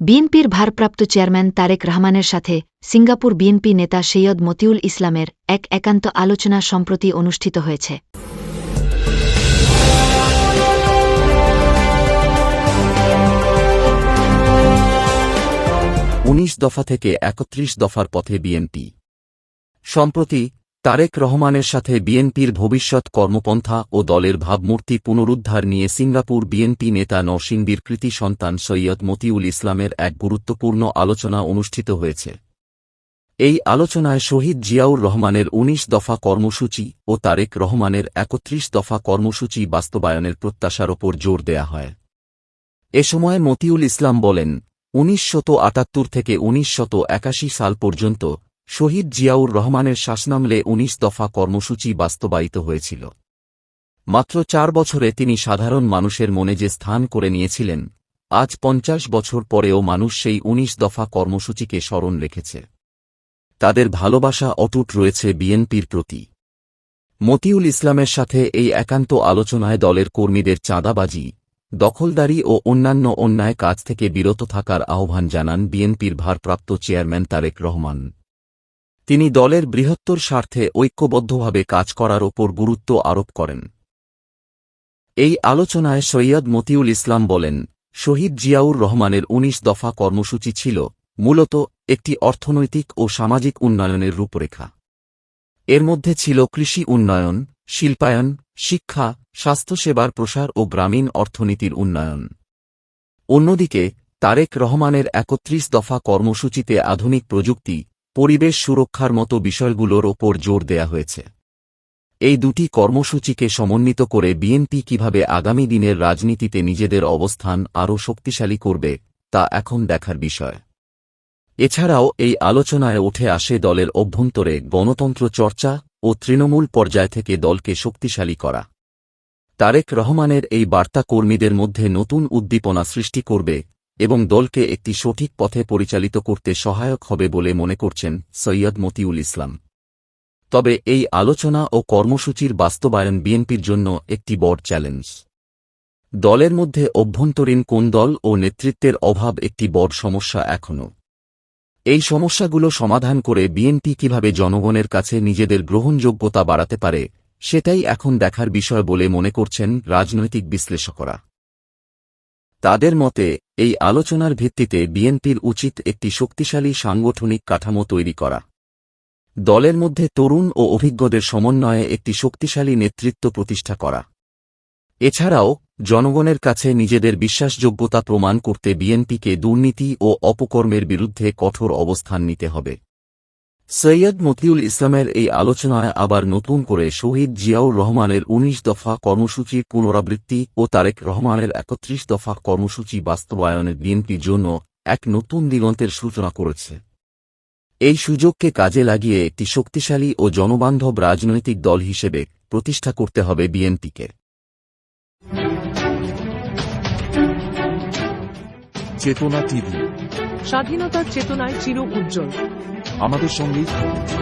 বিএনপির ভারপ্রাপ্ত চেয়ারম্যান তারেক রহমানের সাথে সিঙ্গাপুর বিএনপি নেতা সৈয়দ মতিউল ইসলামের এক একান্ত আলোচনা সম্প্রতি অনুষ্ঠিত হয়েছে। উনিশ দফা থেকে একত্রিশ দফার পথে বিএনপি। সম্প্রতি তারেক রহমানের সাথে বিএনপির ভবিষ্যৎ কর্মপন্থা ও দলের ভাবমূর্তি পুনরুদ্ধার নিয়ে সিঙ্গাপুর বিএনপি নেতা নরসিংদীর কৃতি সন্তান সৈয়দ মতিউল ইসলামের এক গুরুত্বপূর্ণ আলোচনা অনুষ্ঠিত হয়েছে। এই আলোচনায় শহীদ জিয়াউর রহমানের ১৯ দফা কর্মসূচি ও তারেক রহমানের একত্রিশ দফা কর্মসূচি বাস্তবায়নের প্রত্যাশার ওপর জোর দেয়া হয়। এ সময় মতিউল ইসলাম বলেন, উনিশ থেকে উনিশ সাল পর্যন্ত শহীদ জিয়াউর রহমানের শাসনামলে ১৯ দফা কর্মসূচি বাস্তবায়িত হয়েছিল। মাত্র চার বছরে তিনি সাধারণ মানুষের মনে যে স্থান করে নিয়েছিলেন, আজ পঞ্চাশ বছর পরেও মানুষ সেই ১৯ দফা কর্মসূচিকে স্মরণ রেখেছে। তাদের ভালোবাসা অটুট রয়েছে বিএনপির প্রতি। মতিউল ইসলামের সাথে এই একান্ত আলোচনায় দলের কর্মীদের চাঁদাবাজি, দখলদারি ও অন্যান্য অন্যায় কাজ থেকে বিরত থাকার আহ্বান জানান বিএনপির ভারপ্রাপ্ত চেয়ারম্যান তারেক রহমান। তিনি দলের বৃহত্তর স্বার্থে ঐক্যবদ্ধভাবে কাজ করার ওপর গুরুত্ব আরোপ করেন। এই আলোচনায় সৈয়দ মতিউল ইসলাম বলেন, শহীদ জিয়াউর রহমানের ১৯ দফা কর্মসূচি ছিল মূলত একটি অর্থনৈতিক ও সামাজিক উন্নয়নের রূপরেখা। এর মধ্যে ছিল কৃষি উন্নয়ন, শিল্পায়ন, শিক্ষা, স্বাস্থ্যসেবার প্রসার ও গ্রামীণ অর্থনীতির উন্নয়ন। অন্যদিকে, তারেক রহমানের একত্রিশ দফা কর্মসূচিতে আধুনিক প্রযুক্তি পরিবেশ সুরক্ষার মতো বিষয়গুলোর ওপর জোর দেয়া হয়েছে। এই দুটি কর্মসূচিকে সমন্বিত করে বিএনপি কীভাবে আগামী দিনের রাজনীতিতে নিজেদের অবস্থান আরও শক্তিশালী করবে, তা এখন দেখার বিষয়। এছাড়াও এই আলোচনায় উঠে আসে দলের অভ্যন্তরে গণতন্ত্র চর্চা ও তৃণমূল পর্যায় থেকে দলকে শক্তিশালী করা। তারেক রহমানের এই বার্তা কর্মীদের মধ্যে নতুন উদ্দীপনা সৃষ্টি করবে এবং দলকে একটি সঠিক পথে পরিচালিত করতে সহায়ক হবে বলে মনে করছেন সৈয়দ মতিউল ইসলাম। তবে এই আলোচনা ও কর্মসূচির বাস্তবায়ন বিএনপির জন্য একটি বড় চ্যালেঞ্জ। দলের মধ্যে অভ্যন্তরীণ কোন দল ও নেতৃত্বের অভাব একটি বড় সমস্যা এখনও। এই সমস্যাগুলো সমাধান করে বিএনপি কীভাবে জনগণের কাছে নিজেদের গ্রহণযোগ্যতা বাড়াতে পারে, সেটাই এখন দেখার বিষয় বলে মনে করছেন রাজনৈতিক বিশ্লেষকরা। তাদের মতে, এই আলোচনার ভিত্তিতে বিএনপির উচিত একটি শক্তিশালী সাংগঠনিক কাঠামো তৈরি করা। দলের মধ্যে তরুণ ও অভিজ্ঞদের সমন্বয়ে একটি শক্তিশালী নেতৃত্ব প্রতিষ্ঠা করা। এছাড়াও, জনগণের কাছে নিজেদের বিশ্বাসযোগ্যতা প্রমাণ করতে বিএনপিকে দুর্নীতি ও অপকর্মের বিরুদ্ধে কঠোর অবস্থান নিতে হবে। সৈয়দ মতিউল ইসলামের এই আলোচনায় আবার নতুন করে শহীদ জিয়াউর রহমানের ১৯ দফা কর্মসূচির পুনরাবৃত্তি ও তারেক রহমানের একত্রিশ দফা কর্মসূচি বাস্তবায়নের বিএনপির জন্য এক নতুন দিগন্তের সূচনা করেছে। এই সুযোগকে কাজে লাগিয়ে একটি শক্তিশালী ও জনবান্ধব রাজনৈতিক দল হিসেবে প্রতিষ্ঠা করতে হবে বিএনপিকে। চেতনা টিভি। স্বাধীনতার চেতনায় চির উজ্জ্বল। আমাদের সঙ্গেই থাকুন